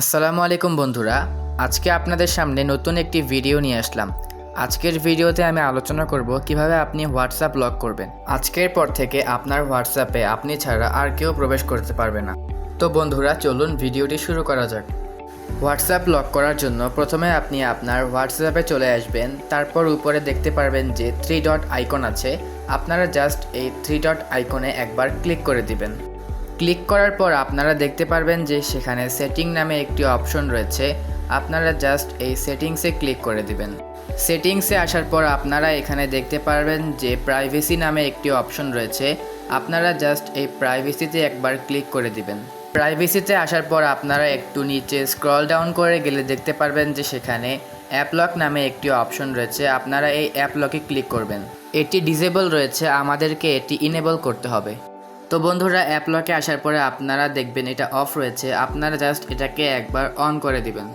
আসসালামু আলাইকুম বন্ধুরা, আজকে আপনাদের সামনে নতুন একটি ভিডিও নিয়ে আসলাম। আজকের ভিডিওতে আমি আলোচনা করব কীভাবে আপনি হোয়াটসঅ্যাপ লক করবেন। আজকের পর থেকে আপনার হোয়াটসঅ্যাপে আপনি ছাড়া আর কেউ প্রবেশ করতে পারবে না। তো বন্ধুরা, চলুন ভিডিওটি শুরু করা যাক। হোয়াটসঅ্যাপ লক করার জন্য প্রথমে আপনি আপনার হোয়াটসঅ্যাপে চলে আসবেন। তারপর উপরে দেখতে পারবেন যে থ্রি ডট আইকন আছে। আপনারা জাস্ট এই থ্রি ডট আইকনে একবার ক্লিক করে দিবেন। ক্লিক করার পর আপনারা দেখতে পারবেন যে সেখানে সেটিং নামে একটি অপশন রয়েছে। আপনারা জাস্ট এই সেটিংসে ক্লিক করে দিবেন। সেটিংসে আসার পর আপনারা এখানে দেখতে পারবেন যে প্রাইভেসি নামে একটি অপশন রয়েছে। আপনারা জাস্ট এই প্রাইভেসিতে একবার ক্লিক করে দিবেন। প্রাইভেসিতে আসার পর আপনারা একটু নিচে স্ক্রল ডাউন করে গেলে দেখতে পারবেন যে সেখানে অ্যাপ লক নামে একটি অপশন রয়েছে। আপনারা এই অ্যাপ লকে ক্লিক করবেন। এটি ডিসেবল রয়েছে। আমাদেরকে এটি ইনেবল করতে হবে। তো বন্ধুরা অ্যাপ লকে আসার পরে আপনারা দেখবেন এটা অফ রয়েছে। আপনারা জাস্ট এটাকে একবার অন করে দিবেন।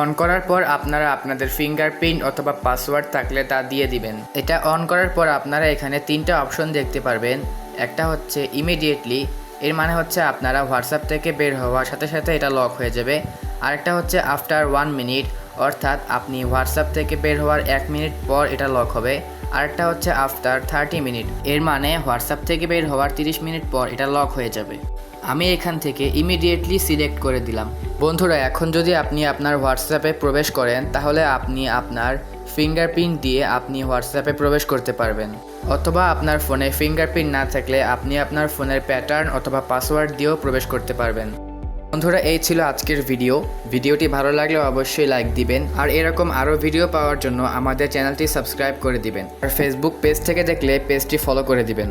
অন করার পর আপনারা আপনাদের ফিঙ্গারপ্রিন্ট অথবা পাসওয়ার্ড থাকলে তা দিয়ে দিবেন। এটা অন করার পর আপনারা এখানে তিনটা অপশন দেখতে পারবেন। একটা হচ্ছে ইমিডিয়েটলি এর মানে হচ্ছে আপনারা হোয়াটসঅ্যাপ থেকে বের হওয়ার সাথে সাথে এটা লক হয়ে যাবে। আরেকটা হচ্ছে আফটার ওয়ান মিনিট অর্থাৎ আপনি হোয়াটসঅ্যাপ থেকে বের হওয়ার এক মিনিট পর এটা লক হবে। আরেকটা হচ্ছে আফটার থার্টি মিনিট এর মানে হোয়াটসঅ্যাপ থেকে বের হওয়ার তিরিশ মিনিট পর এটা লক হয়ে যাবে। আমি এখান থেকে ইমিডিয়েটলি সিলেক্ট করে দিলাম। বন্ধুরা, এখন যদি আপনি আপনার হোয়াটসঅ্যাপে প্রবেশ করেন, তাহলে আপনি আপনার ফিঙ্গারপ্রিন্ট দিয়ে আপনি হোয়াটসঅ্যাপে প্রবেশ করতে পারবেন। অথবা আপনার ফোনে ফিঙ্গারপ্রিন্ট না থাকলে আপনি আপনার ফোনের প্যাটার্ন অথবা পাসওয়ার্ড দিয়েও প্রবেশ করতে পারবেন। বন্ধুরা, এই ছিল আজকের ভিডিও। ভিডিওটি ভালো লাগলে অবশ্যই লাইক দিবেন আর এরকম আরও ভিডিও পাওয়ার জন্য আমাদের চ্যানেলটি সাবস্ক্রাইব করে দিবেন। আর ফেসবুক পেজ থেকে দেখলে পেজটি ফলো করে দিবেন।